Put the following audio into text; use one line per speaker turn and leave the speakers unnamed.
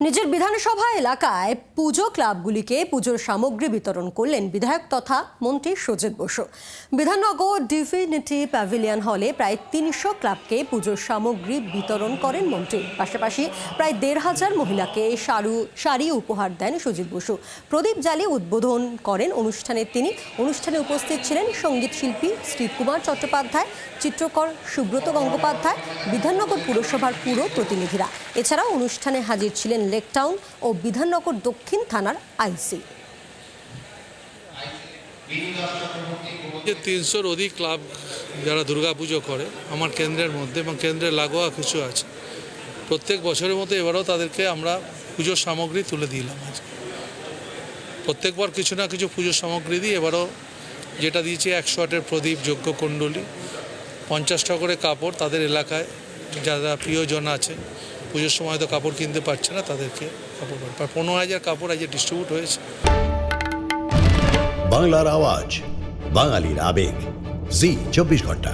নিজের বিধানসভা এলাকায় পুজো ক্লাবগুলিকে পুজোর সামগ্রী বিতরণ করলেন বিধায়ক তথা মন্ত্রী সুজিত বসু। বিধাননগর ডিভিনিটি প্যাভিলিয়ন হলে প্রায় তিনশো ক্লাবকে পুজোর সামগ্রী বিতরণ করেন মন্ত্রী। পাশাপাশি প্রায় দেড় হাজার মহিলাকে শাড়ু শাড়ি উপহার দেন সুজিত বসু। প্রদীপ জ্বালিয়ে উদ্বোধন করেন অনুষ্ঠানে তিনি। অনুষ্ঠানে উপস্থিত ছিলেন সংগীত শিল্পী শ্রীকুমার চট্টোপাধ্যায়, চিত্রকর সুব্রত গঙ্গোপাধ্যায়, বিধাননগর পুরসভার পুরো প্রতিনিধিরা এছাড়াও অনুষ্ঠানে হাজির ছিলেন লেকটাউন ও বিধাননগর দক্ষিণ থানার আইসি।
তিনশোর অধিক ক্লাব যারা দুর্গাপুজো করে, আমার কেন্দ্রের মধ্যে এবং কেন্দ্রের লাগোয়া কিছু আছে। প্রত্যেক বছরের মতো এবারও তাদেরকে আমরা পুজোর সামগ্রী তুলে দিলাম আজ। প্রত্যেকবার কিছু না কিছু পুজোর সামগ্রী দিই এবারও যেটা দিয়েছি একশো আটের প্রদীপ, যজ্ঞ কুণ্ডলী পঞ্চাশ টাকা করে কাপড় তাদের এলাকায়, যারা প্রিয়জন আছে পুজোর সময় তো কাপড় কিনতে পারছে না তাদেরকে কাপড় পনেরো হাজার কাপড় আজ ডিস্ট্রিবিউট হয়েছে।
বাংলার আওয়াজ, বাঙালির আবেগ। জি, চব্বিশ ঘণ্টা।